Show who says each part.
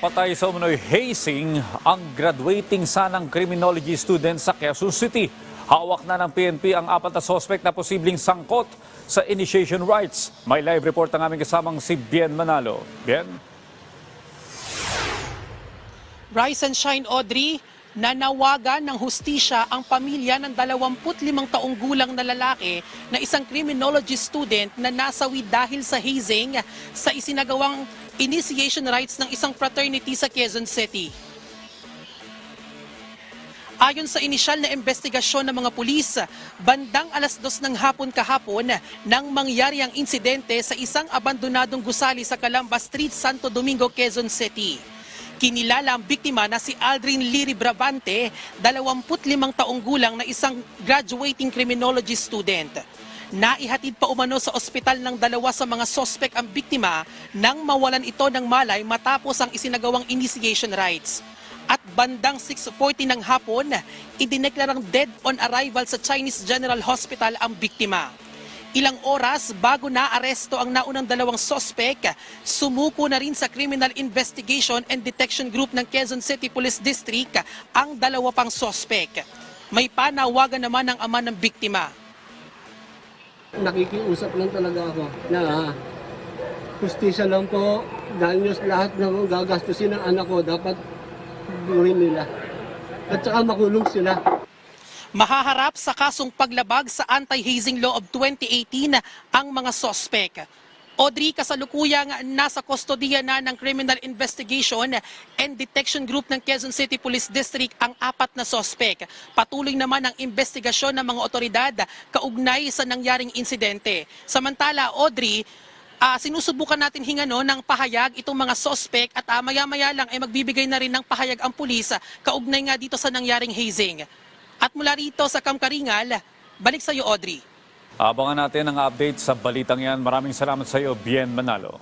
Speaker 1: Napatay sa umano'y hazing ang graduating sanang criminology student sa Quezon City. Hawak na ng PNP ang apat na sospek na posibleng sangkot sa initiation rights. May live report ang aming kasamang si Bien Manalo. Bien?
Speaker 2: Rise and Shine Audrey, nanawagan ng hustisya ang pamilya ng 25 taong gulang na lalaki na isang criminology student na nasawi dahil sa hazing sa isinagawang initiation rites ng isang fraternity sa Quezon City. Ayon sa inisyal na investigasyon ng mga pulis, bandang alas dos ng hapon kahapon nang mangyari ang insidente sa isang abandonadong gusali sa Calamba Street, Santo Domingo, Quezon City. Kinilala ang biktima na si Aldrin Liri Bravante, 25 taong gulang na isang graduating criminology student. Naihatid pa umano sa ospital ng dalawa sa mga sospek ang biktima nang mawalan ito ng malay matapos ang isinagawang initiation rites. At bandang 6.40 ng hapon, idineklarang dead on arrival sa Chinese General Hospital ang biktima. Ilang oras bago na-aresto ang naunang dalawang sospek, sumuko na rin sa Criminal Investigation and Detection Group ng Quezon City Police District ang dalawa pang sospek. May panawagan naman ng ama ng biktima.
Speaker 3: nakikiusap lang talaga ako na justisya lang po dahil nyo lahat ng gagastusin ng anak ko dapat gawin nila. At saka makulong sila.
Speaker 2: Mahaharap sa kasong paglabag sa Anti-Hazing Law of 2018 ang mga sospek. Audrey, kasalukuyang nasa kustodiya na ng Criminal Investigation and Detection Group ng Quezon City Police District ang apat na sospek. Patuloy naman ang investigasyon ng mga otoridad kaugnay sa nangyaring insidente. Samantala, Audrey, Ah, sinusubukan natin hingano ng pahayag itong mga sospek at ah, maya-maya lang ay magbibigay na rin ng pahayag ang pulis kaugnay nga dito sa nangyaring hazing. At mula rito sa Kamkaringal, balik sa iyo Audrey.
Speaker 1: Abangan natin ang update sa balitang yan. Maraming salamat sa iyo, Bien Manalo.